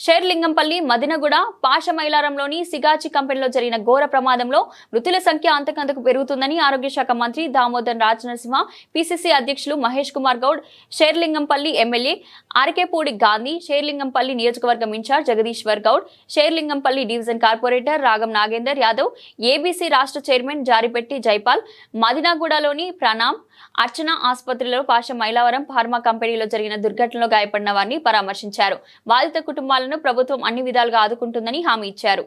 షేర్లింగంపల్లి మదినగూడ పాషమైలారంలోని సిగాచి కంపెనీలో జరిగిన ఘోర ప్రమాదంలో మృతుల సంఖ్య అంతకంతకు పెరుగుతుందని ఆరోగ్య శాఖ మంత్రి దామోదర్ రాజనరసింహ పిసిసి అధ్యక్షులు మహేష్ కుమార్ గౌడ్ షేర్లింగంపల్లి ఎమ్మెల్యే ఆర్కేపూడి గాంధీ షేర్లింగంపల్లి నియోజకవర్గం in charge Jagadishwar Goud Serilingampally division corporator Ragam Nagender Yadav ABC రాష్ట్ర చైర్మన్ జారిపెట్టి జైపాల్ మదినాగూడలోని ప్రణామ్ అర్చన ఆసుపత్రిలో పాష మైలవరం ఫార్మా కంపెనీలో జరిగిన దుర్ఘటనలో గాయపడిన వారిని పరామర్శించారు. బాధిత కుటుంబాలను ప్రభుత్వం అన్ని విధాలుగా ఆదుకుంటుందని హామీ ఇచ్చారు.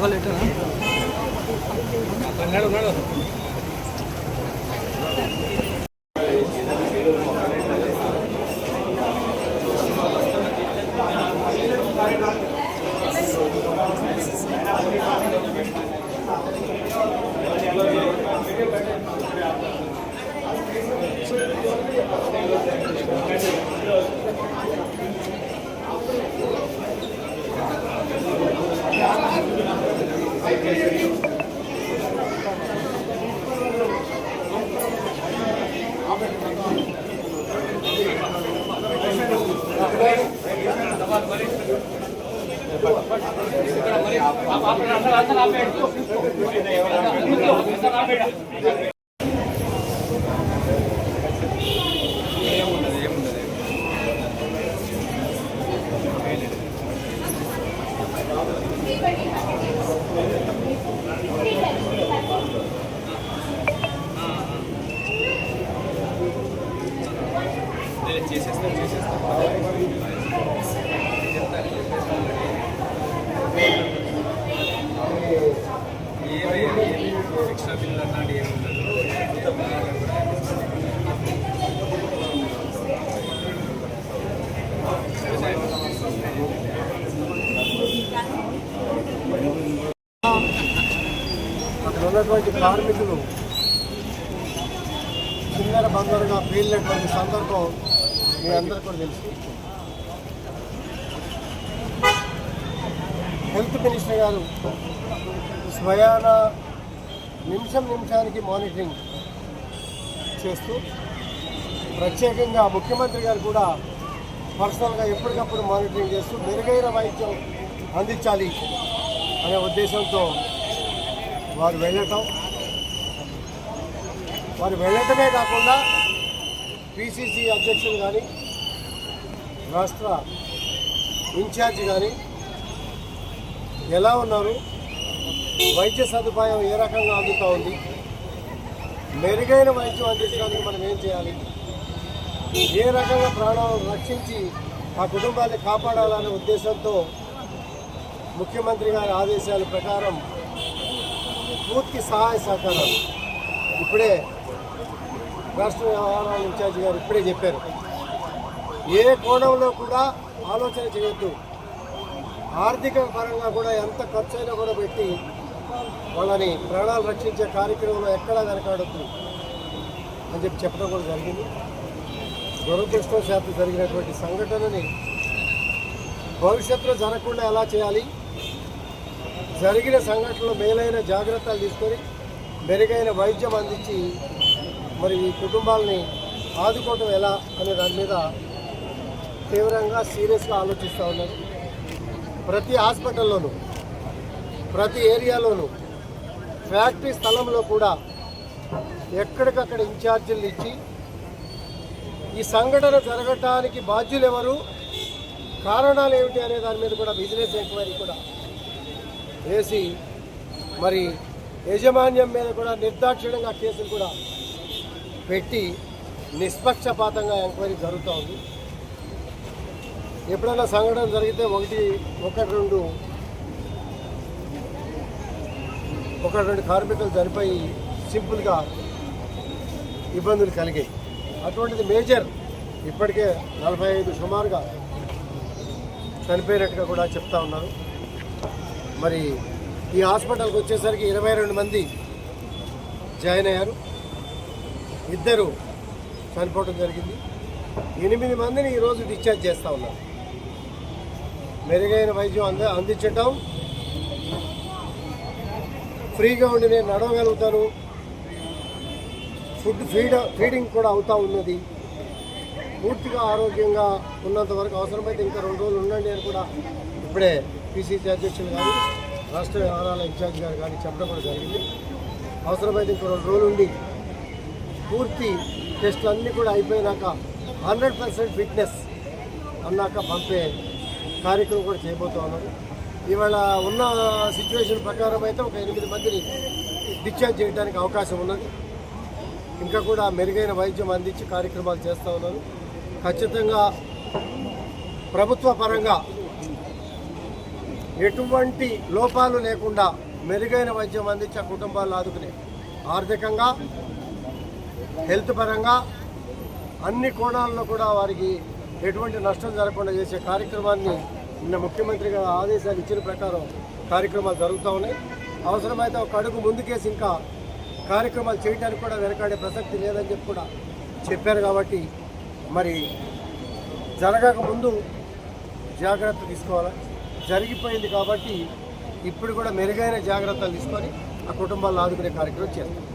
మొదలెట్టాను આંબેડકર ఉన్నటువంటి కార్మికులు చిన్నర బందరుగా పేలినటువంటి సందర్భం మీ అందరికీ కూడా తెలుసు. హెల్త్ మినిస్టర్ గారు స్వయాన నిమిషం నిమిషానికి మానిటరింగ్ చేస్తూ ప్రత్యేకంగా ముఖ్యమంత్రి గారు కూడా పర్సనల్గా ఎప్పటికప్పుడు మానిటరింగ్ చేస్తూ మెరుగైన వైద్యం అందించాలి అనే ఉద్దేశంతో వారు వెళ్ళటం. వారు వెళ్ళటమే కాకుండా పిసిసి అధ్యక్షులు కానీ రాష్ట్ర ఇన్ఛార్జి కానీ ఎలా ఉన్నారు? వైద్య సదుపాయం ఏ రకంగా అందుతూ ఉంది? మెరుగైన వైద్యం అందించడానికి మనం ఏం చేయాలి? ఏ రకంగా ప్రాణాలను రక్షించి ఆ కుటుంబాన్ని కాపాడాలనే ఉద్దేశంతో ముఖ్యమంత్రి గారి ఆదేశాల ప్రకారం పూర్తి సహాయ సహకారాలు. ఇప్పుడే రాష్ట్ర వ్యవహారాల ఇన్ఛార్జి గారు ఇప్పుడే చెప్పారు. ఏ కోణంలో కూడా ఆలోచన చేయొద్దు. ఆర్థిక పరంగా కూడా ఎంత ఖర్చు అయినా కూడా పెట్టి వాళ్ళని ప్రాణాలు రక్షించే కార్యక్రమంలో ఎక్కడా వెనకాడద్దు అని చెప్పి చెప్పడం కూడా జరిగింది. దురదృష్టవశాత్తు జరిగినటువంటి సంఘటనని భవిష్యత్తులో జరగకుండా ఎలా చేయాలి? జరిగిన సంఘటనలో మేలైన జాగ్రత్తలు తీసుకొని మెరుగైన వైద్యం అందించి మరి ఈ కుటుంబాలని ఆదుకోవటం ఎలా అనే దాని మీద తీవ్రంగా సీరియస్గా ఆలోచిస్తూ ఉన్నారు. ప్రతి హాస్పిటల్లోనూ ప్రతి ఏరియాలోనూ ఫ్యాక్టరీ స్థలంలో కూడా ఎక్కడికక్కడ ఇన్ఛార్జీలు ఇచ్చి ఈ సంఘటన జరగటానికి బాధ్యులు ఎవరు కారణాలు ఏమిటి అనే దాని మీద కూడా బిజినెస్ ఎంక్వైరీ కూడా వేసి మరి యాజమాన్యం మీద కూడా నిర్దాక్షిణ్యంగా కేసులు కూడా పెట్టి నిష్పక్షపాతంగా ఎంక్వైరీ జరుగుతూ ఉంది. ఎప్పుడైనా సంఘటన జరిగితే ఒకటి ఒకటి రెండు ఒకటి రెండు కార్మికులు చనిపోయి సింపుల్గా ఇబ్బందులు కలిగాయి. అటువంటిది మేజర్. ఇప్పటికే నలభై ఐదు సుమారుగా చనిపోయినట్టుగా కూడా చెప్తా ఉన్నారు. మరి ఈ హాస్పిటల్కి వచ్చేసరికి ఇరవై రెండు మంది జాయిన్ అయ్యారు. ఇద్దరు చనిపోవడం జరిగింది. ఎనిమిది మందిని ఈరోజు డిశ్చార్జ్ చేస్తూ ఉన్నారు. మెరుగైన వైద్యం అంద అందించటం. ఫ్రీగా ఉండి నేను నడవగలుగుతాను. ఫుడ్ ఫీడ్ ఫీడింగ్ కూడా అవుతూ ఉన్నది. పూర్తిగా ఆరోగ్యంగా ఉన్నంత వరకు అవసరమైతే ఇంకా రెండు రోజులు ఉండండి అని కూడా ఇప్పుడే పిసిసి అధ్యక్షులు కానీ రాష్ట్ర వ్యవహారాల ఇన్ఛార్జ్ గారు కానీ చెప్పడం కూడా జరిగింది. అవసరమైతే ఇంకో రెండు రోజులు ఉండి పూర్తి టెస్టులు అన్నీ కూడా అయిపోయినాక హండ్రెడ్ పర్సెంట్ ఫిట్నెస్ అన్నాక పంపే కార్యక్రమం కూడా చేయబోతూ ఉన్నారు ఇవాళ ఉన్న సిచ్యువేషన్ ప్రకారం అయితే ఒక ఎనిమిది మందిని డిశ్చార్జ్ చేయడానికి అవకాశం ఉన్నది. ఇంకా కూడా మెరుగైన వైద్యం అందించి కార్యక్రమాలు చేస్తూ ఉన్నారు. ఖచ్చితంగా ప్రభుత్వ పరంగా ఎటువంటి లోపాలు లేకుండా మెరుగైన వైద్యం అందించే కుటుంబాలు కుటుంబాలను ఆదుకునే ఆర్థికంగా హెల్త్ పరంగా అన్ని కోణాల్లో కూడా వారికి ఎటువంటి నష్టం జరగకుండా చేసే కార్యక్రమాన్ని నిన్న ముఖ్యమంత్రి గారు ఆదేశాలు ఇచ్చిన ప్రకారం కార్యక్రమాలు జరుగుతూ ఉన్నాయి. అవసరమైతే ఒక అడుగు ముందుకేసి ఇంకా కార్యక్రమాలు చేయడానికి కూడా వెనకాడే ప్రసక్తి లేదని చెప్పి కూడా చెప్పారు కాబట్టి మరి జరగక ముందు జాగ్రత్త తీసుకోవాలి? జరిగిపోయింది కాబట్టి ఇప్పుడు కూడా మెరుగైన జాగ్రత్తలు తీసుకొని ఆ కుటుంబాలను ఆదుకునే కార్యక్రమం చేస్తాం.